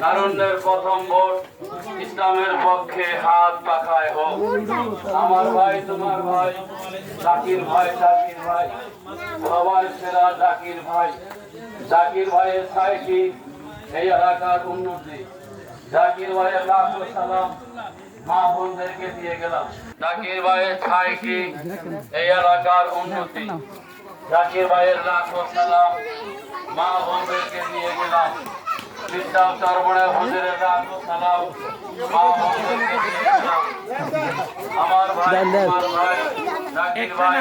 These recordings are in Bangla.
তারুণ্যের প্রথম ভোট ইসলামের পক্ষে হাত পাখায় হোক। আমার ভাই, তোমার ভাই, জাকির ভাই জাকির ভাই সবার সেরা জাকির ভাই। জাকির ভাইয়ের সাইকি এই এলাকার উন্নতি। জাকির ভাইয়ের লাখো সালাম মা বোনদেরকে দিয়ে গেলাম। জাকির ভাইয়ের সাইকি এই এলাকার উন্নতি। জাকির ভাইয়ের লাখো সালাম মা বোনদেরকে দিয়ে গেলাম। বিদ্যাও চরমণে হুজুরের সালাম আমার ভাই আমার জাকির ভাই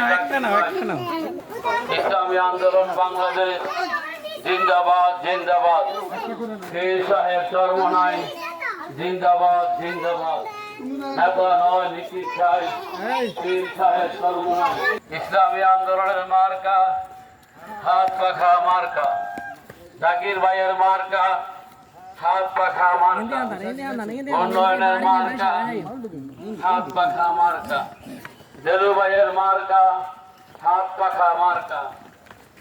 ইসলামী আন্দোলন বাংলাদেশ জিন্দাবাদ জিন্দাবাদ। পীর সাহেব চরমনাই জিন্দাবাদ জিন্দাবাদ। নেতা নয় নীতি চাই পীর সাহেব চরমনাই ইসলামী আন্দোলনের মার্কা হাত পাখা মার্কা। জাকির ভাইয়ের মার্কা পাখা মার্কা। পাখা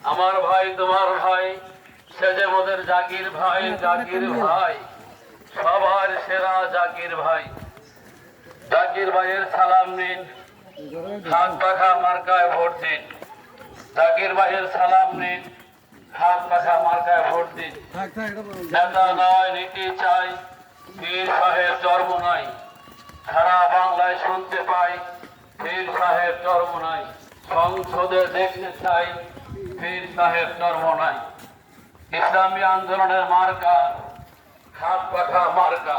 আমার ভাই, তোমার ভাই সেজে মোদের জাকির ভাই জাকির ভাই, সবার সেরা জাকির ভাই। জাকির ভাইয়ের সালাম নিন। হাত পাখা মার্কায় ভোট দিন। জাকির ভাইয়ের সালাম নিন। হাত পাখা মার্কায় ভোট দিন নেতা নয় নীতি চাই পীর সাহেব জন্ম নাই। সারা বাংলায় শুনতে পাই পীর সাহেব জন্ম নাই। সংসদে দেখতে চাই পীর সাহেব জন্ম নাই। ইসলামী আন্দোলনের মার্কা হাত পাখা মার্কা।